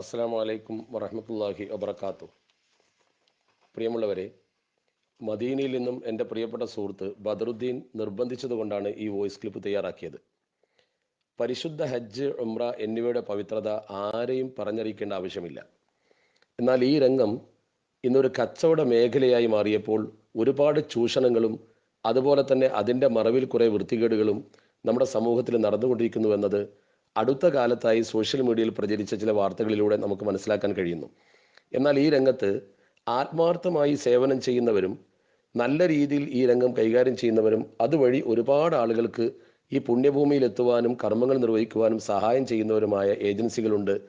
അസ്സാം വലൈക്കും വറഹമത്തല്ലാഹി വബർക്കാത്തു പ്രിയമുള്ളവരെ മദീനയിൽ നിന്നും എന്റെ പ്രിയപ്പെട്ട സുഹൃത്ത് ബദറുദ്ദീൻ നിർബന്ധിച്ചതുകൊണ്ടാണ് ഈ വോയിസ് ക്ലിപ്പ് തയ്യാറാക്കിയത്. പരിശുദ്ധ ഹജ്ജ് ഉംറ എന്നിവയുടെ പവിത്രത ആരെയും പറഞ്ഞറിയിക്കേണ്ട ആവശ്യമില്ല. എന്നാൽ ഈ രംഗം ഇന്നൊരു കച്ചവട മേഖലയായി മാറിയപ്പോൾ ഒരുപാട് ചൂഷണങ്ങളും അതുപോലെ തന്നെ അതിന്റെ മറവിൽ കുറേ വൃത്തികേടുകളും നമ്മുടെ സമൂഹത്തിൽ നടന്നുകൊണ്ടിരിക്കുന്നുവെന്നത് അടുത്ത കാലത്തായി സോഷ്യൽ മീഡിയയിൽ പ്രചരിച്ച ചില വാർത്തകളിലൂടെ നമുക്ക് മനസ്സിലാക്കാൻ കഴിയുന്നു. എന്നാൽ ഈ രംഗത്ത് ആത്മാർത്ഥമായി സേവനം ചെയ്യുന്നവരും നല്ല രീതിയിൽ ഈ രംഗം കൈകാര്യം ചെയ്യുന്നവരും അതുവഴി ഒരുപാട് ആളുകൾക്ക് ഈ പുണ്യഭൂമിയിൽ എത്തുവാനും കർമ്മങ്ങൾ നിർവഹിക്കുവാനും സഹായം ചെയ്യുന്നവരുമായ ഏജൻസികളുണ്ട്.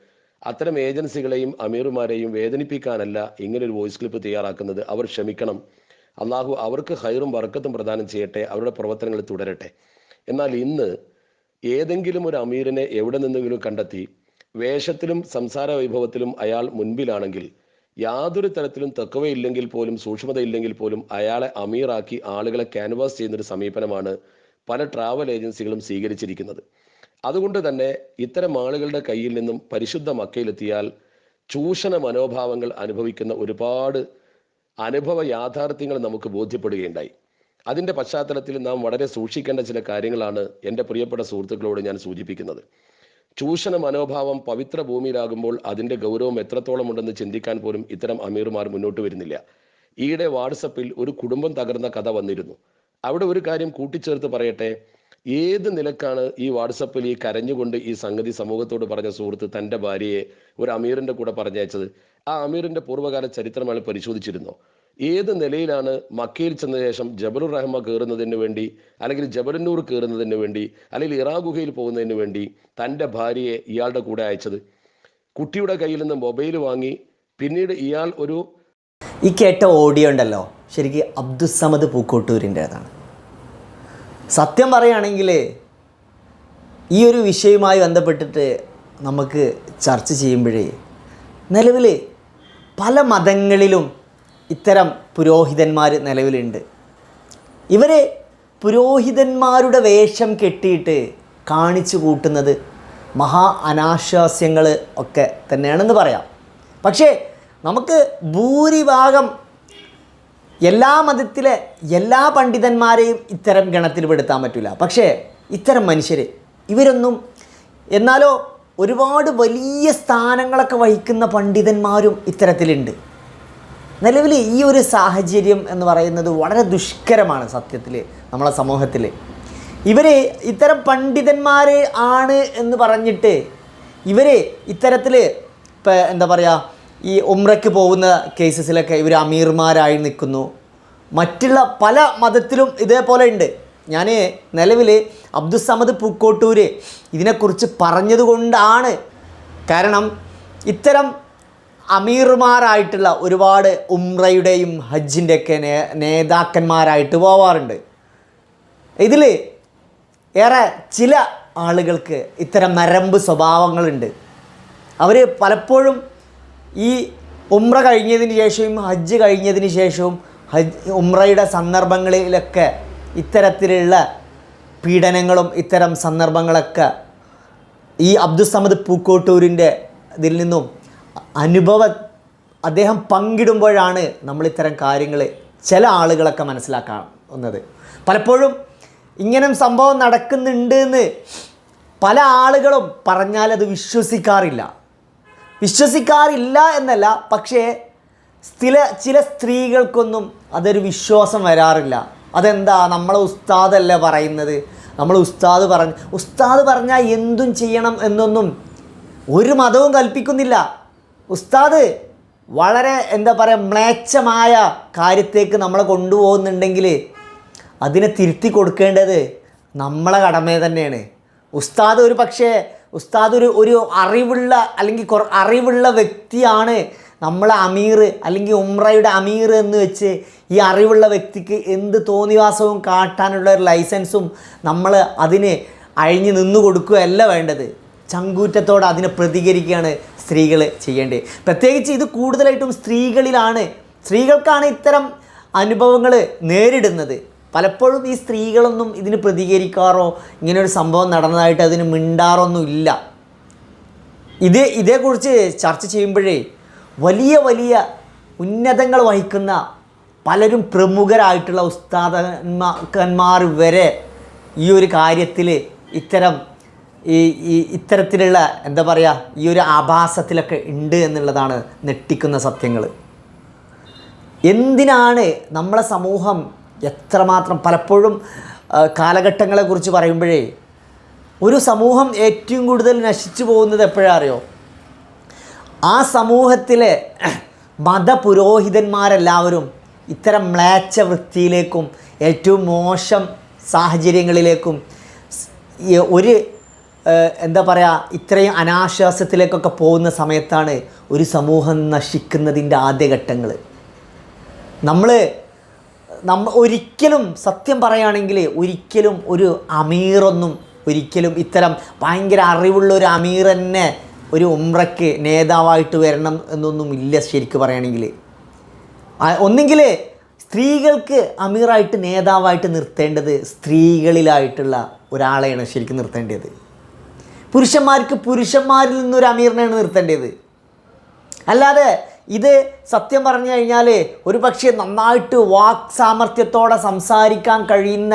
അത്തരം ഏജൻസികളെയും അമീറുമാരെയും വേദനിപ്പിക്കാനല്ല ഇങ്ങനൊരു വോയിസ് ക്ലിപ്പ് തയ്യാറാക്കുന്നത്. അവർ ക്ഷമിക്കണം. അള്ളാഹു അവർക്ക് ഹൈറും വർക്കത്തും പ്രദാനം ചെയ്യട്ടെ. അവരുടെ പ്രവർത്തനങ്ങൾ തുടരട്ടെ. എന്നാൽ ഇന്ന് ഏതെങ്കിലും ഒരു അമീറിനെ എവിടെ നിന്നെങ്കിലും കണ്ടെത്തി വേഷത്തിലും സംസാര വൈഭവത്തിലും അയാൾ മുൻപിലാണെങ്കിൽ യാതൊരു തരത്തിലും തക്കവയില്ലെങ്കിൽ പോലും സൂക്ഷ്മതയില്ലെങ്കിൽ പോലും അയാളെ അമീറാക്കി ആളുകളെ ക്യാൻവാസ് ചെയ്യുന്നൊരു സമീപനമാണ് പല ട്രാവൽ ഏജൻസികളും സ്വീകരിച്ചിരിക്കുന്നത്. അതുകൊണ്ട് തന്നെ ഇത്തരം ആളുകളുടെ കയ്യിൽ നിന്നും പരിശുദ്ധ മക്കയിലെത്തിയാൽ ചൂഷണ മനോഭാവങ്ങൾ അനുഭവിക്കുന്ന ഒരുപാട് അനുഭവ യാഥാർത്ഥ്യങ്ങൾ നമുക്ക് ബോധ്യപ്പെടുകയുണ്ടായി. അതിന്റെ പശ്ചാത്തലത്തിൽ നാം വളരെ സൂക്ഷിക്കേണ്ട ചില കാര്യങ്ങളാണ് എന്റെ പ്രിയപ്പെട്ട സുഹൃത്തുക്കളോട് ഞാൻ സൂചിപ്പിക്കുന്നത്. ചൂഷണ മനോഭാവം പവിത്ര ഭൂമിയിലാകുമ്പോൾ അതിന്റെ ഗൗരവം എത്രത്തോളം ഉണ്ടെന്ന് ചിന്തിക്കാൻ പോലും ഇത്തരം അമീർമാർ മുന്നോട്ട് വരുന്നില്ല. ഈയിടെ വാട്സപ്പിൽ ഒരു കുടുംബം തകർന്ന കഥ വന്നിരുന്നു. അവിടെ ഒരു കാര്യം കൂട്ടിച്ചേർത്ത് പറയട്ടെ. ഏത് നിലക്കാണ് ഈ വാട്സപ്പിൽ ഈ കരഞ്ഞുകൊണ്ട് ഈ സംഗതി സമൂഹത്തോട് പറഞ്ഞ സുഹൃത്ത് തന്റെ ഭാര്യയെ ഒരു അമീറിന്റെ കൂടെ പറഞ്ഞയച്ചത്? ആ അമീറിന്റെ പൂർവകാല ചരിത്രമാണ് പരിശോധിച്ചിരുന്നു ഏത് നിലയിലാണ് മക്കയിൽ ചെന്ന ശേഷം ജബലുർ റഹ്മ കയറുന്നതിന് വേണ്ടി അല്ലെങ്കിൽ ജബലന്നൂർ കയറുന്നതിന് വേണ്ടി അല്ലെങ്കിൽ ഇറാ ഗുഹയിൽ പോകുന്നതിന് വേണ്ടി തന്റെ ഭാര്യയെ ഇയാളുടെ കൂടെ അയച്ചത്? കുട്ടിയുടെ കയ്യിൽ നിന്ന് മൊബൈൽ വാങ്ങി പിന്നീട് ഇയാൾ ഒരു ഈ കേട്ട ഓഡിയോ ഉണ്ടല്ലോ ശരിക്കും അബ്ദുസമദ് പൂക്കോട്ടൂരിന്റേതാണ്. സത്യം പറയുകയാണെങ്കിൽ ഈ ഒരു വിഷയവുമായി ബന്ധപ്പെട്ടിട്ട് നമുക്ക് ചർച്ച ചെയ്യുമ്പോഴേ നിലവിൽ പല മതങ്ങളിലും ഇത്തരം പുരോഹിതന്മാർ നിലവിലുണ്ട്. ഇവർ പുരോഹിതന്മാരുടെ വേഷം കെട്ടിയിട്ട് കാണിച്ചു കൂട്ടുന്നത് മഹാ അനാശാസ്യങ്ങൾ ഒക്കെ തന്നെയാണെന്ന് പറയാം. പക്ഷേ നമുക്ക് ഭൂരിഭാഗം എല്ലാ മതത്തിലെ എല്ലാ പണ്ഡിതന്മാരെയും ഇത്തരം ഗണത്തിൽ പെടുത്താൻ പറ്റില്ല പക്ഷേ ഇത്തരം മനുഷ്യർ ഇവരൊന്നും എന്നാലോ ഒരുപാട് വലിയ സ്ഥാനങ്ങളൊക്കെ വഹിക്കുന്ന പണ്ഡിതന്മാരും ഇത്തരത്തിലുണ്ട്. നിലവിൽ ഈ ഒരു സാഹചര്യം എന്ന് പറയുന്നത് വളരെ ദുഷ്കരമാണ് സത്യത്തിൽ നമ്മളെ സമൂഹത്തിൽ. ഇവർ ഇത്തരം പണ്ഡിതന്മാർ ആണ് എന്ന് പറഞ്ഞിട്ട് ഇവർ ഇത്തരത്തിൽ ഇപ്പം എന്താ പറയുക ഈ ഉമ്രയ്ക്ക് പോകുന്ന കേസസിലൊക്കെ ഇവർ അമീർമാരായി നിൽക്കുന്നു. മറ്റുള്ള പല മതത്തിലും ഇതേപോലെ ഉണ്ട്. ഞാൻ നിലവിൽ അബ്ദുസമദ് പൂക്കോട്ടൂർ ഇതിനെക്കുറിച്ച് പറഞ്ഞതുകൊണ്ടാണ്. കാരണം ഇത്തരം അമീർമാരായിട്ടുള്ള ഒരുപാട് ഉംറയുടെയും ഹജ്ജിന്റെയൊക്കെ നേ നേതാക്കന്മാരായിട്ട് പോവാറുണ്ട്. ഇതിൽ ഏറെ ചില ആളുകൾക്ക് ഇത്തരം നരമ്പ് സ്വഭാവങ്ങളുണ്ട്. അവർ പലപ്പോഴും ഈ ഉമ്ര കഴിഞ്ഞതിന് ശേഷവും ഹജ്ജ് കഴിഞ്ഞതിന് ശേഷവും ഹജ്ജ് ഉമ്രയുടെ സന്ദർഭങ്ങളിലൊക്കെ ഇത്തരത്തിലുള്ള പീഡനങ്ങളും ഇത്തരം സന്ദർഭങ്ങളൊക്കെ ഈ അബ്ദുസമദ് പൂക്കോട്ടൂരിന്റെ ഇതിൽ നിന്നും അനുഭവ അദ്ദേഹം പങ്കിടുമ്പോഴാണ് നമ്മളിത്തരം കാര്യങ്ങൾ ചില ആളുകളൊക്കെ മനസ്സിലാക്കാവുന്നത്. പലപ്പോഴും ഇങ്ങനെ സംഭവം നടക്കുന്നുണ്ട് എന്ന് പല ആളുകളും പറഞ്ഞാൽ അത് വിശ്വസിക്കാറില്ല. വിശ്വസിക്കാറില്ല എന്നല്ല പക്ഷേ ചില ചില സ്ത്രീകൾക്കൊന്നും അതൊരു വിശ്വാസം വരാറില്ല. അതെന്താ? നമ്മളെ ഉസ്താദല്ലേ പറയുന്നത്? നമ്മൾ ഉസ്താദ് പറഞ്ഞ് ഉസ്താദ് പറഞ്ഞാൽ എന്തും ചെയ്യണം എന്നൊന്നും ഒരു മതവും കൽപ്പിക്കുന്നില്ല. ഉസ്താദ് വളരെ എന്താ പറയുക മ്ലേച്ഛമായ കാര്യത്തേക്ക് നമ്മളെ കൊണ്ടുപോകുന്നുണ്ടെങ്കിൽ അതിനെ തിരുത്തി കൊടുക്കേണ്ടത് നമ്മളെ കടമ തന്നെയാണ്. ഉസ്താദ് ഒരു പക്ഷേ ഉസ്താദ് ഒരു ഒരു അറിവുള്ള അല്ലെങ്കിൽ കുറ അറിവുള്ള വ്യക്തിയാണ് നമ്മളെ അമീർ അല്ലെങ്കിൽ ഉമ്രയുടെ അമീർ എന്ന് വെച്ച് ഈ അറിവുള്ള വ്യക്തിക്ക് എന്ത് തോന്നിവാസവും കാട്ടാനുള്ള ഒരു ലൈസൻസും നമ്മൾ അതിന് അഴിഞ്ഞു നിന്നു കൊടുക്കുകയല്ല വേണ്ടത്. ചങ്കൂറ്റത്തോടെ അതിനെ പ്രതികരിക്കുകയാണ് സ്ത്രീകൾ ചെയ്യേണ്ടത്. പ്രത്യേകിച്ച് ഇത് കൂടുതലായിട്ടും സ്ത്രീകളിലാണ്. സ്ത്രീകൾക്കാണ് ഇത്തരം അനുഭവങ്ങൾ നേരിടുന്നത്. പലപ്പോഴും ഈ സ്ത്രീകളൊന്നും ഇതിന് പ്രതികരിക്കാറോ ഇങ്ങനെ ഒരു സംഭവം നടന്നതായിട്ട് അതിന് മിണ്ടാറൊന്നും ഇല്ല. ഇത് ഇതേക്കുറിച്ച് ചർച്ച ചെയ്യുമ്പോഴേ വലിയ വലിയ ഉന്നതങ്ങൾ വഹിക്കുന്ന പലരും പ്രമുഖരായിട്ടുള്ള ഉസ്താദന്മാക്കന്മാർ വരെ ഈ ഒരു കാര്യത്തിൽ ഇത്തരം ഈ ഈ ഇത്തരത്തിലുള്ള എന്താ പറയുക ഈ ഒരു ആഭാസത്തിലൊക്കെ ഉണ്ട് എന്നുള്ളതാണ് നെട്ടിക്കുന്ന സത്യങ്ങൾ. എന്തിനാണ് നമ്മളെ സമൂഹം എത്രമാത്രം പലപ്പോഴും കാലഘട്ടങ്ങളെക്കുറിച്ച് പറയുമ്പോഴേ ഒരു സമൂഹം ഏറ്റവും കൂടുതൽ നശിച്ചു പോകുന്നത് എപ്പോഴാ അറിയോ? ആ സമൂഹത്തിലെ മതപുരോഹിതന്മാരെല്ലാവരും ഇത്തരം മ്ലേച്ച വൃത്തിയിലേക്കും ഏറ്റവും മോശം സാഹചര്യങ്ങളിലേക്കും ഒരു എന്താ പറയുക ഇത്രയും അനാശ്വാസത്തിലേക്കൊക്കെ പോകുന്ന സമയത്താണ് ഒരു സമൂഹം നശിക്കുന്നതിന്റെ ആദ്യഘട്ടങ്ങൾ നമ്മൾ നമ്മ ഒരിക്കലും സത്യം പറയുകയാണെങ്കിൽ ഒരിക്കലും ഒരു അമീറൊന്നും ഒരിക്കലും ഇത്തരം ഭയങ്കര അറിവുള്ള ഒരു അമീർ തന്നെ ഒരു ഉമ്രയ്ക്ക് നേതാവായിട്ട് വരണം എന്നൊന്നും ഇല്ല ശരിക്കും പറയുകയാണെങ്കിൽ. ഒന്നെങ്കിൽ സ്ത്രീകൾക്ക് അമീറായിട്ട് നേതാവായിട്ട് നിർത്തേണ്ടത് സ്ത്രീകളിലായിട്ടുള്ള ഒരാളെയാണ് ശരിക്കും നിർത്തേണ്ടത്. പുരുഷന്മാർക്ക് പുരുഷന്മാരിൽ നിന്നൊരു അമീറിനെയാണ് നിർത്തേണ്ടത്. അല്ലാതെ ഇത് സത്യം പറഞ്ഞു കഴിഞ്ഞാൽ ഒരു പക്ഷേ നന്നായിട്ട് വാക് സാമർഥ്യത്തോടെ സംസാരിക്കാൻ കഴിയുന്ന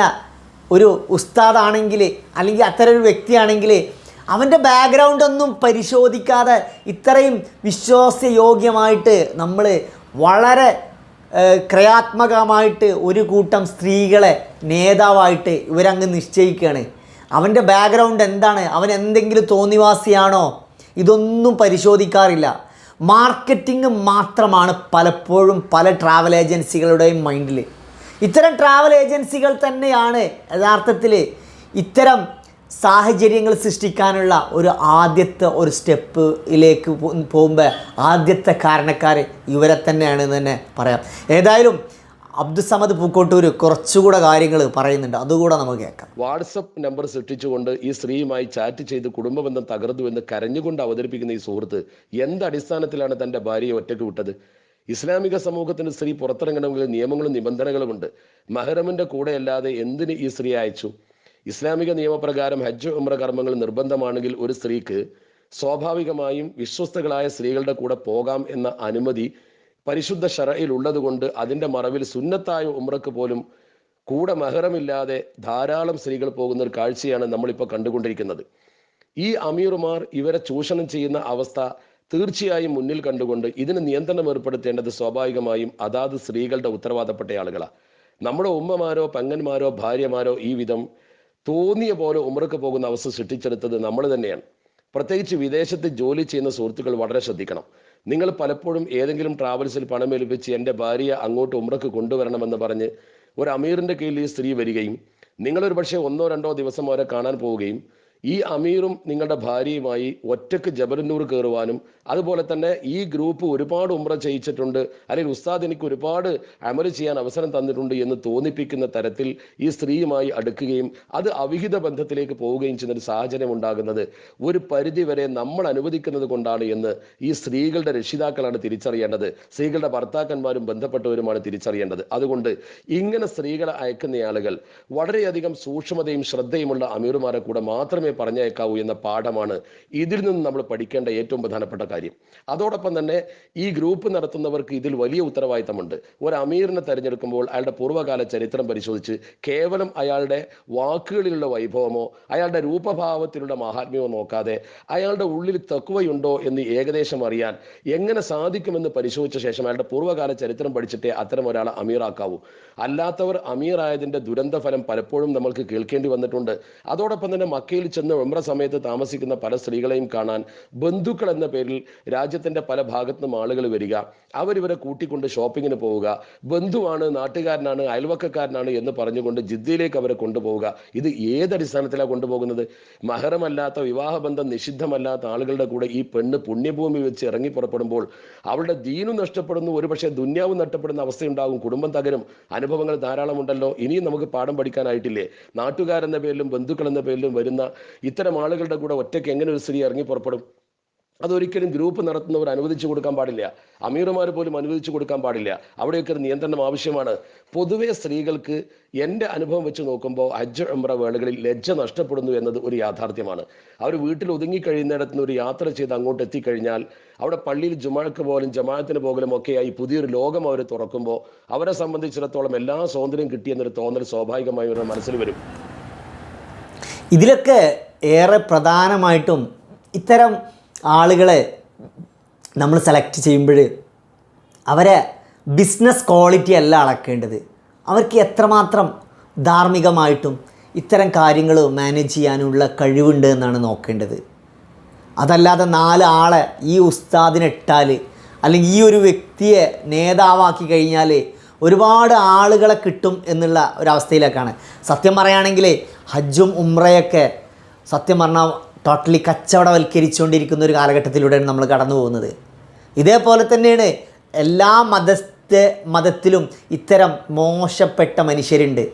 ഒരു ഉസ്താദാണെങ്കിൽ അല്ലെങ്കിൽ അത്തരം ഒരു വ്യക്തിയാണെങ്കിൽ അവന്റെ ബാക്ക്ഗ്രൗണ്ട് ഒന്നും പരിശോധിക്കാതെ ഇത്രയും വിശ്വാസയോഗ്യമായിട്ട് നമ്മൾ വളരെ ക്രിയാത്മകമായിട്ട് ഒരു കൂട്ടം സ്ത്രീകളെ നേതാവായിട്ട് ഇവരങ്ങ് നിശ്ചയിക്കുകയാണ്. അവന്റെ ബാക്ക്ഗ്രൗണ്ട് എന്താണ്? അവൻ എന്തെങ്കിലും തോന്നിവാസിയാണോ? ഇതൊന്നും പരിശോധിക്കാറില്ല. മാർക്കറ്റിംഗ് മാത്രമാണ് പലപ്പോഴും പല ട്രാവൽ ഏജൻസികളുടെയും മൈൻഡിൽ ഇത്തരം ട്രാവൽ ഏജൻസികൾ തന്നെയാണ് യഥാർത്ഥത്തിൽ ഇത്തരം സാഹചര്യങ്ങൾ സൃഷ്ടിക്കാനുള്ള ഒരു ആദ്യത്തെ ഒരു സ്റ്റെപ്പിലേക്ക് പോകുമ്പോൾ ആദ്യത്തെ കാരണക്കാർ ഇവരെ തന്നെയാണ് തന്നെ പറയാം. ഏതായാലും അബ്ദുസമദ് പൂക്കോട്ടൂർ കുറച്ചുകൂടെ കാര്യങ്ങൾ പറയുന്നുണ്ട്. അതുകൂടെ നമുക്ക് കേൾക്കാം. വാട്സപ്പ് നമ്പർ സൃഷ്ടിച്ചുകൊണ്ട് ഈ സ്ത്രീയുമായി ചാറ്റ് ചെയ്ത് കുടുംബബന്ധം തകർന്നു എന്ന് കരഞ്ഞുകൊണ്ട് അവതരിപ്പിക്കുന്ന ഈ സുഹൃത്ത് എന്ത് അടിസ്ഥാനത്തിലാണ് തന്റെ ഭാര്യയെ ഒറ്റയ്ക്ക് വിട്ടത്? ഇസ്ലാമിക സമൂഹത്തിന് സ്ത്രീ പുറത്തിറങ്ങണമെങ്കിൽ നിയമങ്ങളും നിബന്ധനകളും ഉണ്ട്. മഹറമിന്റെ കൂടെയല്ലാതെ എന്തിന് ഈ സ്ത്രീ അയച്ചു? ഇസ്ലാമിക നിയമപ്രകാരം ഹജ്ജ് ഉമ്ര കർമ്മങ്ങൾ നിർബന്ധമാണെങ്കിൽ ഒരു സ്ത്രീക്ക് സ്വാഭാവികമായും വിശ്വസ്തകളായ സ്ത്രീകളുടെ കൂടെ പോകാം എന്ന അനുമതി പരിശുദ്ധ ഷറയിൽ ഉള്ളതുകൊണ്ട് അതിന്റെ മറവിൽ സുന്നത്തായ ഉമ്രക്ക് പോലും കൂടെ മഹറമില്ലാതെ ധാരാളം സ്ത്രീകൾ പോകുന്ന ഒരു കാഴ്ചയാണ് നമ്മളിപ്പോൾ കണ്ടുകൊണ്ടിരിക്കുന്നത്. ഈ അമീറുമാർ ഇവരെ ചൂഷണം ചെയ്യുന്ന അവസ്ഥ തീർച്ചയായും മുന്നിൽ കണ്ടുകൊണ്ട് ഇതിന് നിയന്ത്രണം ഏർപ്പെടുത്തേണ്ടത് സ്വാഭാവികമായും അതാത് സ്ത്രീകളുടെ ഉത്തരവാദപ്പെട്ട ആളുകളാണ് നമ്മുടെ ഉമ്മമാരോ പെങ്ങന്മാരോ ഭാര്യമാരോ ഈ വിധം തോന്നിയ പോലെ ഉമ്രക്ക് പോകുന്ന അവസ്ഥ സൃഷ്ടിച്ചെടുത്തത് നമ്മൾ തന്നെയാണ്. പ്രത്യേകിച്ച് വിദേശത്ത് ജോലി ചെയ്യുന്ന സുഹൃത്തുക്കൾ വളരെ ശ്രദ്ധിക്കണം. നിങ്ങൾ പലപ്പോഴും ഏതെങ്കിലും ട്രാവൽസിൽ പണം പണമേൽപ്പിച്ച് എന്റെ ഭാര്യ അങ്ങോട്ട് ഉമ്രക്ക് കൊണ്ടുവരണമെന്ന് പറഞ്ഞ് ഒരു അമീറിന്റെ കീഴിൽ ഈ സ്ത്രീ വരികയും നിങ്ങളൊരു പക്ഷേ ഒന്നോ രണ്ടോ ദിവസം അവരെ കാണാൻ പോവുകയും ഈ അമീറും നിങ്ങളുടെ ഭാര്യയുമായി ഒറ്റയ്ക്ക് ജബലന്നൂർ കയറുവാനും അതുപോലെ തന്നെ ഈ ഗ്രൂപ്പ് ഒരുപാട് ഉമ്ര ചെയ്യിച്ചിട്ടുണ്ട് അല്ലെങ്കിൽ ഉസ്താദ് എനിക്ക് ഒരുപാട് അമൽ ചെയ്യാൻ അവസരം തന്നിട്ടുണ്ട് എന്ന് തോന്നിപ്പിക്കുന്ന തരത്തിൽ ഈ സ്ത്രീയുമായി അടുക്കുകയും അത് അവിഹിത ബന്ധത്തിലേക്ക് പോവുകയും ചെയ്യുന്ന ഒരു സാഹചര്യം ഉണ്ടാകുന്നത്. ഒരു പരിധി വരെ നമ്മൾ അനുവദിക്കുന്നത് കൊണ്ടാണ് എന്ന് ഈ സ്ത്രീകളുടെ രക്ഷിതാക്കളാണ് തിരിച്ചറിയേണ്ടത്. സ്ത്രീകളുടെ ഭർത്താക്കന്മാരും ബന്ധപ്പെട്ടവരുമാണ് തിരിച്ചറിയേണ്ടത്. അതുകൊണ്ട് ഇങ്ങനെ സ്ത്രീകളെ അയക്കുന്ന ആളുകൾ വളരെയധികം സൂക്ഷ്മതയും ശ്രദ്ധയുമുള്ള അമീറുമാരെ കൂടെ മാത്രമേ പറഞ്ഞയക്കാവൂ എന്ന പാഠമാണ് ഇതിൽ നിന്ന് നമ്മൾ പഠിക്കേണ്ട ഏറ്റവും പ്രധാനപ്പെട്ട കാര്യം. അതോടൊപ്പം തന്നെ ഈ ഗ്രൂപ്പ് നടത്തുന്നവർക്ക് ഇതിൽ വലിയ ഉത്തരവാദിത്തമുണ്ട്. ഒരു അമീറിനെ തെരഞ്ഞെടുക്കുമ്പോൾ അയാളുടെ പൂർവകാല ചരിത്രം പരിശോധിച്ച് കേവലം അയാളുടെ വാക്കുകളിലുള്ള വൈഭവമോ അയാളുടെ രൂപഭാവത്തിലുള്ള മഹാത്മ്യമോ നോക്കാതെ അയാളുടെ ഉള്ളിൽ തക്കുവയുണ്ടോ എന്ന് ഏകദേശം അറിയാൻ എങ്ങനെ സാധിക്കുമെന്ന് പരിശോധിച്ച ശേഷം അയാളുടെ പൂർവകാല ചരിത്രം പഠിച്ചിട്ടേ അത്തരം ഒരാളെ അമീറാക്കാവൂ. അല്ലാത്തവർ അമീറായതിന്റെ ദുരന്തഫലം പലപ്പോഴും നമ്മൾക്ക് കേൾക്കേണ്ടി വന്നിട്ടുണ്ട്. അതോടൊപ്പം തന്നെ മക്കയിൽ ചെന്ന് ഉമ്ര സമയത്ത് താമസിക്കുന്ന പല സ്ത്രീകളെയും കാണാൻ ബന്ധുക്കൾ എന്ന പേരിൽ രാജ്യത്തിന്റെ പല ഭാഗത്തു നിന്നും ആളുകൾ വരിക. അവരിവരെ കൂട്ടിക്കൊണ്ട് ഷോപ്പിങ്ങിന് പോവുക. ബന്ധുവാണ് നാട്ടുകാരനാണ് അയൽവക്കക്കാരനാണ് എന്ന് പറഞ്ഞുകൊണ്ട് ജിദ്ദയിലേക്ക് അവരെ കൊണ്ടുപോവുക. ഇത് ഏതടിസ്ഥാനത്തിലാണ് കൊണ്ടുപോകുന്നത്? മഹറമല്ലാത്ത വിവാഹബന്ധം നിഷിദ്ധമല്ലാത്ത ആളുകളുടെ കൂടെ ഈ പെണ്ണ് പുണ്യഭൂമി വെച്ച് ഇറങ്ങി പുറപ്പെടുമ്പോൾ അവളുടെ ദീനും നഷ്ടപ്പെടുന്നു. ഒരുപക്ഷെ ദുന്യാവും നഷ്ടപ്പെടുന്ന അവസ്ഥയുണ്ടാകും. കുടുംബം തകരും. അനുഭവങ്ങൾ ധാരാളമുണ്ടല്ലോ. ഇനിയും നമുക്ക് പാഠം പഠിക്കാനായിട്ടില്ലേ? നാട്ടുകാരെന്ന പേരിലും ബന്ധുക്കൾ എന്ന പേരിലും വരുന്ന ഇത്തരം ആളുകളുടെ കൂടെ ഒറ്റയ്ക്ക് എങ്ങനെ ഒരു സ്ത്രീ ഇറങ്ങി പുറപ്പെടും? അതൊരിക്കലും ഗ്രൂപ്പ് നടത്തുന്നവർ അനുവദിച്ചു കൊടുക്കാൻ പാടില്ല. അമീറുമാർ പോലും അനുവദിച്ചു കൊടുക്കാൻ പാടില്ല. അവിടെയൊക്കെ ഒരു നിയന്ത്രണം ആവശ്യമാണ്. പൊതുവെ സ്ത്രീകൾക്ക് എന്റെ അനുഭവം വെച്ച് നോക്കുമ്പോൾ ഹജ്ജ് ഉംറ വേളകളിൽ ലജ്ജ നഷ്ടപ്പെടുന്നു എന്നത് ഒരു യാഥാർത്ഥ്യമാണ്. അവർ വീട്ടിൽ ഒതുങ്ങിക്കഴിയുന്നിടത്ത് നിന്ന് ഒരു യാത്ര ചെയ്ത് അങ്ങോട്ട് എത്തിക്കഴിഞ്ഞാൽ അവിടെ പള്ളിയിൽ ജുമാക്ക് പോലും ജമാഅത്തിന് പോകലും ഒക്കെയായി പുതിയൊരു ലോകം അവർ തുറക്കുമ്പോൾ അവരെ സംബന്ധിച്ചിടത്തോളം എല്ലാ സ്വാതന്ത്ര്യം കിട്ടിയെന്നൊരു തോന്നൽ സ്വാഭാവികമായി അവരുടെ മനസ്സിൽ വരും. ഇതിലൊക്കെ ഏറെ പ്രധാനമായിട്ടും ഇത്തരം ആളുകളെ നമ്മൾ സെലക്ട് ചെയ്യുമ്പോൾ അവരെ ബിസിനസ് ക്വാളിറ്റി അല്ല അളക്കേണ്ടത്. അവർക്ക് എത്രമാത്രം ധാർമ്മികമായിട്ടും ഇത്തരം കാര്യങ്ങൾ മാനേജ് ചെയ്യാനുള്ള കഴിവുണ്ട് എന്നാണ് നോക്കേണ്ടത്. അതല്ലാതെ നാല് ആളെ ഈ ഉസ്താദിനെ ഇട്ടാൽ അല്ലെങ്കിൽ ഈ ഒരു വ്യക്തിയെ നേതാവാക്കി കഴിഞ്ഞാൽ ഒരുപാട് ആളുകളെ കിട്ടും എന്നുള്ള ഒരവസ്ഥയിലേക്കാണ് സത്യം പറയുകയാണെങ്കിൽ ഹജ്ജും ഉമ്രയൊക്കെ സത്യം പറഞ്ഞാൽ ടോട്ടലി കച്ചവടവൽക്കരിച്ചുകൊണ്ടിരിക്കുന്ന ഒരു കാലഘട്ടത്തിലൂടെയാണ് നമ്മൾ കടന്നു പോകുന്നത്. ഇതേപോലെ തന്നെയാണ് എല്ലാ മതസ്ഥ മതത്തിലും ഇത്തരം മോശപ്പെട്ട മനുഷ്യരുണ്ട്.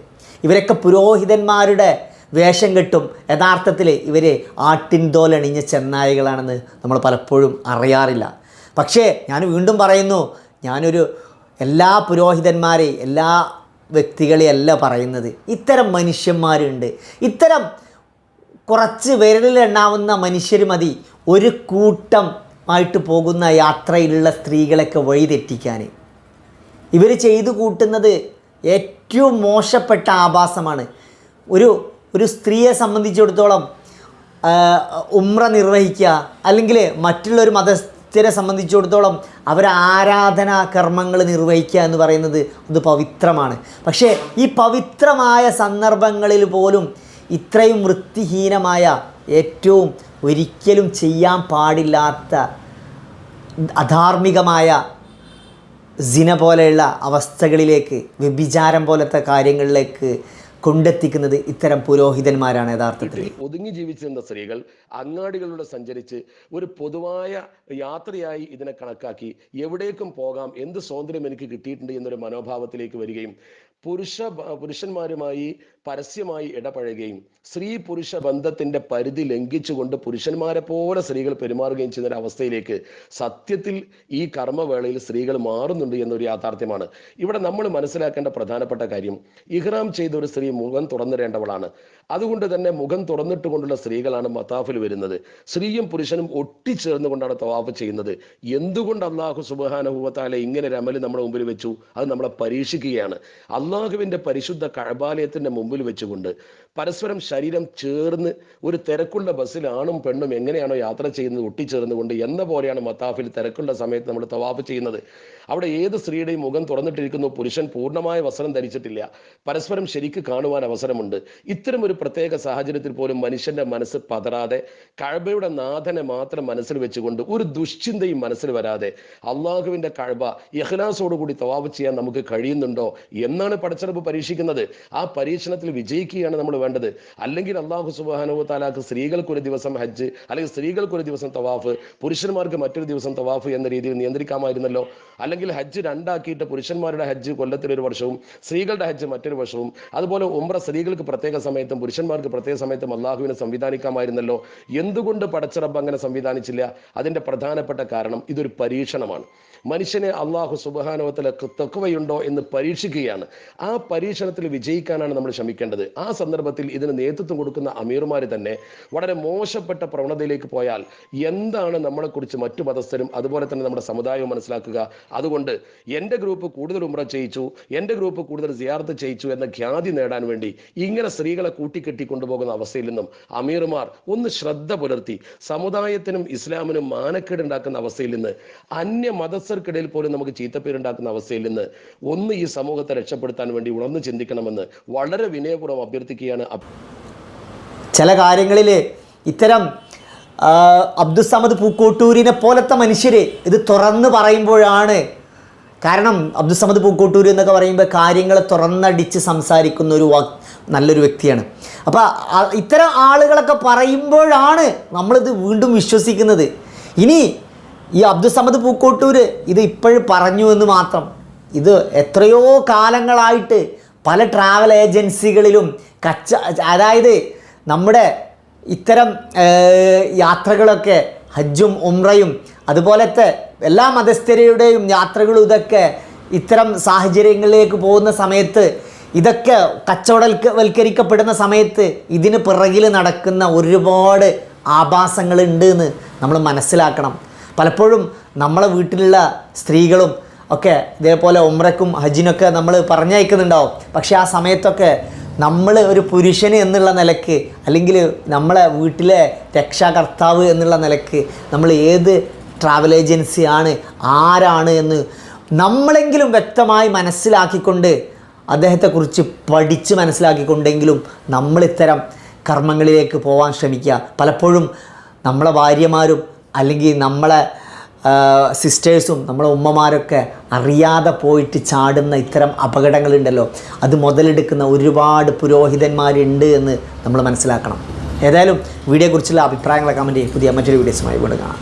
ഇവരൊക്കെ പുരോഹിതന്മാരുടെ വേഷം കെട്ടും. യഥാർത്ഥത്തിൽ ഇവർ ആട്ടിൻതോലണിഞ്ഞ ചെന്നായികളാണെന്ന് നമ്മൾ പലപ്പോഴും അറിയാറില്ല. പക്ഷേ ഞാൻ വീണ്ടും പറയുന്നു ഞാനൊരു എല്ലാ പുരോഹിതന്മാരെയും എല്ലാ വ്യക്തികളെയല്ല പറയുന്നത്. ഇത്തരം മനുഷ്യന്മാരുണ്ട്. ഇത്തരം കുറച്ച് വിരലിലെണ്ണാവുന്ന മനുഷ്യർ മതി. ഒരു കൂട്ടം ആയിട്ട് പോകുന്ന യാത്രയിലുള്ള സ്ത്രീകളൊക്കെ വഴിതെറ്റിക്കാൻ ഇവർ ചെയ്തു കൂട്ടുന്നത് ഏറ്റവും മോശപ്പെട്ട ആഭാസമാണ്. ഒരു ഒരു സ്ത്രീയെ സംബന്ധിച്ചിടത്തോളം ഉമ്ര നിർവഹിക്കുക അല്ലെങ്കിൽ മറ്റുള്ളൊരു മതസ്ഥരെ സംബന്ധിച്ചിടത്തോളം അവർ ആരാധനാ കർമ്മങ്ങൾ നിർവഹിക്കുക എന്ന് പറയുന്നത് അത് പവിത്രമാണ്. പക്ഷേ ഈ പവിത്രമായ സന്ദർഭങ്ങളിൽ പോലും ഇത്രയും വൃത്തിഹീനമായ ഏറ്റവും ഒരിക്കലും ചെയ്യാൻ പാടില്ലാത്ത അധാർമികമായ സിന പോലെയുള്ള അവസ്ഥകളിലേക്ക് വ്യഭിചാരം പോലത്തെ കാര്യങ്ങളിലേക്ക് കൊണ്ടെത്തിക്കുന്നത് ഇത്തരം പുരോഹിതന്മാരാണ് യഥാർത്ഥത്തിൽ. ഒതുങ്ങി ജീവിച്ചിരുന്ന സ്ത്രീകൾ അങ്ങാടികളിലൂടെ സഞ്ചരിച്ച് ഒരു പൊതുവായ യാത്രയായി ഇതിനെ കണക്കാക്കി എവിടേക്കും പോകാം എന്ത് സ്വാതന്ത്ര്യം എനിക്ക് കിട്ടിയിട്ടുണ്ട് എന്നൊരു മനോഭാവത്തിലേക്ക് വരികയും പുരുഷ പുരുഷന്മാരുമായി പരസ്യമായി ഇടപഴകുകയും സ്ത്രീ പുരുഷ ബന്ധത്തിന്റെ പരിധി ലംഘിച്ചുകൊണ്ട് പുരുഷന്മാരെ പോലെ സ്ത്രീകൾ പെരുമാറുകയും ചെയ്യുന്ന ഒരു അവസ്ഥയിലേക്ക് സത്യത്തിൽ ഈ കർമ്മവേളയിൽ സ്ത്രീകൾ മാറുന്നുണ്ട് എന്നൊരു യാഥാർത്ഥ്യമാണ്. ഇവിടെ നമ്മൾ മനസ്സിലാക്കേണ്ട പ്രധാനപ്പെട്ട കാര്യം ഇഹ്റാം ചെയ്ത ഒരു സ്ത്രീ മുഖം തുറന്നിടേണ്ടവളാണ്. അതുകൊണ്ട് തന്നെ മുഖം തുറന്നിട്ടുകൊണ്ടുള്ള സ്ത്രീകളാണ് മതാഫിൽ വരുന്നത്. സ്ത്രീയും പുരുഷനും ഒട്ടിച്ചേർന്നുകൊണ്ടാണ് തവാഫ് ചെയ്യുന്നത്. എന്തുകൊണ്ട് അള്ളാഹു സുബാനുഭവത്താലെ ഇങ്ങനെ ഒരു അമൽ നമ്മുടെ മുമ്പിൽ വെച്ചു? അത് നമ്മളെ പരീക്ഷിക്കുകയാണ്. അള്ളാഹുവിന്റെ പരിശുദ്ധ കഴബാലയത്തിന്റെ മുമ്പിൽ വെച്ചുകൊണ്ട് പരസ്പരം ശരീരം ചേർന്ന് ഒരു തിരക്കുള്ള ബസ്സിൽ ആണും പെണ്ണും എങ്ങനെയാണോ യാത്ര ചെയ്യുന്നത് ഒട്ടിച്ചേർന്നുകൊണ്ട് എന്ന പോലെയാണ് മത്താഫിൽ തിരക്കുള്ള സമയത്ത് നമ്മൾ തവാഫ് ചെയ്യുന്നത്. അവിടെ ഏത് സ്ത്രീയുടെയും മുഖം തുറന്നിട്ടിരിക്കുന്നു പുരുഷൻ പൂർണമായ വസ്ത്രം ധരിച്ചിട്ടില്ല. പരസ്പരം ശരിക്ക് കാണുവാൻ അവസരമുണ്ട്. ഇത്തരം ഒരു പ്രത്യേക സാഹചര്യത്തിൽ പോലും മനുഷ്യന്റെ മനസ്സ് പതറാതെ കഴബയുടെ നാഥനെ മാത്രം മനസ്സിൽ വെച്ചുകൊണ്ട് ഒരു ദുശ്ചിന്തയും മനസ്സിൽ വരാതെ അള്ളാഹുവിന്റെ കഴബ യഹ്ലാസോടുകൂടി തവാഫ് ചെയ്യാൻ നമുക്ക് കഴിയുന്നുണ്ടോ എന്നാണ് പടച്ചെടുപ്പ് പരീക്ഷിക്കുന്നത്. ആ പരീക്ഷണത്തിൽ വിജയിക്കുകയാണ് നമ്മൾ വേണ്ടത്. അല്ലെങ്കിൽ അള്ളാഹു സുബാനോ താലാക്ക് സ്ത്രീകൾക്ക് ഒരു ദിവസം ഹജ്ജ് അല്ലെങ്കിൽ സ്ത്രീകൾക്ക് ഒരു ദിവസം തവാഫ് പുരുഷന്മാർക്ക് മറ്റൊരു ദിവസം തവാഫ് എന്ന രീതിയിൽ നിയന്ത്രിക്കാമായിരുന്നല്ലോ. അല്ലെങ്കിൽ ഹജ്ജ് രണ്ടാക്കിയിട്ട് പുരുഷന്മാരുടെ ഹജ്ജ് കൊല്ലത്തിൽ ഒരു വർഷവും സ്ത്രീകളുടെ ഹജ്ജ് മറ്റൊരു വർഷവും. അതുപോലെ ഉമ്ര സ്ത്രീകൾക്ക് പ്രത്യേക സമയത്തും പുരുഷന്മാർക്ക് പ്രത്യേക സമയത്തും അള്ളാഹുവിനെ സംവിധാനിക്കാമായിരുന്നല്ലോ. എന്തുകൊണ്ട് പടച്ചിറബ് അങ്ങനെ സംവിധാനിച്ചില്ല? അതിന്റെ പ്രധാനപ്പെട്ട കാരണം ഇതൊരു പരീക്ഷണമാണ്. മനുഷ്യനെ അള്ളാഹു സുബാനോത്തല തെക്കുവയുണ്ടോ എന്ന് പരീക്ഷിക്കുകയാണ്. ആ പരീക്ഷണത്തിൽ വിജയിക്കാനാണ് നമ്മൾ ശ്രമിക്കേണ്ടത്. ആ സന്ദർഭത്തിൽ ഇതിന് നേതൃത്വം കൊടുക്കുന്ന അമീർമാർ തന്നെ വളരെ മോശപ്പെട്ട പ്രവണതയിലേക്ക് പോയാൽ എന്താണ് നമ്മളെക്കുറിച്ച് മറ്റു മതസ്ഥരും അതുപോലെ തന്നെ നമ്മുടെ സമുദായവും മനസ്സിലാക്കുക? അതുകൊണ്ട് എന്റെ ഗ്രൂപ്പ് കൂടുതൽ ഉമ്ര ചെയ്യിച്ചു എന്റെ ഗ്രൂപ്പ് കൂടുതൽ സിയാർത്ത് ചെയ്യിച്ചു എന്ന ഖ്യാതി നേടാൻ വേണ്ടി ഇങ്ങനെ സ്ത്രീകളെ കൂട്ടിക്കെട്ടി കൊണ്ടുപോകുന്ന അവസ്ഥയിൽ നിന്നും അമീർമാർ ഒന്ന് ശ്രദ്ധ പുലർത്തി സമുദായത്തിനും ഇസ്ലാമിനും മാനക്കേടുണ്ടാക്കുന്ന അവസ്ഥയിൽ നിന്ന് അന്യ മതസ്ഥർക്കിടയിൽ പോലും നമുക്ക് ചീത്തപ്പേരുണ്ടാക്കുന്ന അവസ്ഥയിൽ നിന്ന് ഒന്ന് ഈ സമൂഹത്തെ രക്ഷപ്പെടുത്താൻ വേണ്ടി ഉണർന്ന് ചിന്തിക്കണമെന്ന് വളരെ വിനയപൂർവം അഭ്യർത്ഥിക്കുകയാണ് ചില കാര്യങ്ങളിൽ ഇത്തരം അബ്ദുസമദ് പൂക്കോട്ടൂരിനെ പോലത്തെ മനുഷ്യരെ ഇത് തുറന്ന് പറയുമ്പോഴാണ്. കാരണം അബ്ദുസമദ് പൂക്കോട്ടൂർ എന്നൊക്കെ പറയുമ്പോൾ കാര്യങ്ങളെ തുറന്നടിച്ച് സംസാരിക്കുന്ന ഒരു നല്ലൊരു വ്യക്തിയാണ്. അപ്പോൾ ഇത്തരം ആളുകളൊക്കെ പറയുമ്പോഴാണ് നമ്മളിത് വീണ്ടും വിശ്വസിക്കുന്നത്. ഇനി ഈ അബ്ദുസമദ് പൂക്കോട്ടൂർ ഇത് ഇപ്പോഴും പറഞ്ഞു എന്ന് മാത്രം ഇത് എത്രയോ കാലങ്ങളായിട്ട് പല ട്രാവൽ ഏജൻസികളിലും കച്ച അതായത് നമ്മുടെ ഇത്തരം യാത്രകളൊക്കെ ഹജ്ജും ഉംറയും അതുപോലത്തെ എല്ലാ മതസ്ഥരുടെയും യാത്രകളും ഇതൊക്കെ ഇത്തരം സാഹചര്യങ്ങളിലേക്ക് പോകുന്ന സമയത്ത് ഇതൊക്കെ കച്ചവടവൽക്കരിക്കപ്പെടുന്ന സമയത്ത് ഇതിന് പിറകിൽ നടക്കുന്ന ഒരുപാട് ആഭാസങ്ങളുണ്ട് എന്ന് നമ്മൾ മനസ്സിലാക്കണം. പലപ്പോഴും നമ്മളെ വീട്ടിലുള്ള സ്ത്രീകളും ഒക്കെ ഇതേപോലെ ഉമ്രക്കും ഹജ്ജിനൊക്കെ നമ്മൾ പറഞ്ഞയക്കുന്നുണ്ടാവും. പക്ഷേ ആ സമയത്തൊക്കെ നമ്മൾ ഒരു പുരുഷൻ എന്നുള്ള നിലയ്ക്ക് അല്ലെങ്കിൽ നമ്മളെ വീട്ടിലെ രക്ഷാകർത്താവ് എന്നുള്ള നിലയ്ക്ക് നമ്മൾ ഏത് ട്രാവൽ ഏജൻസിയാണ് ആരാണ് എന്ന് നമ്മളെങ്കിലും വ്യക്തമായി മനസ്സിലാക്കിക്കൊണ്ട് അദ്ദേഹത്തെക്കുറിച്ച് പഠിച്ച് മനസ്സിലാക്കിക്കൊണ്ടെങ്കിലും നമ്മൾ ഇത്തരം കർമ്മങ്ങളിലേക്ക് പോകാൻ ശ്രമിക്കുക. പലപ്പോഴും നമ്മളെ ഭാര്യമാരും അല്ലെങ്കിൽ നമ്മളെ സിസ്റ്റേഴ്സും നമ്മളെ ഉമ്മമാരൊക്കെ അറിയാതെ പോയിട്ട് ചാടുന്ന ഇത്തരം അപകടങ്ങളുണ്ടല്ലോ. അത് മുതലെടുക്കുന്ന ഒരുപാട് പുരോഹിതന്മാരുണ്ട് എന്ന് നമ്മൾ മനസ്സിലാക്കണം. ഏതായാലും വീഡിയോയെക്കുറിച്ചുള്ള അഭിപ്രായങ്ങളെ കമന്റ് ചെയ്യും. പുതിയ മറ്റൊരു വീഡിയോസുമായി വീണ്ടും കാണാം.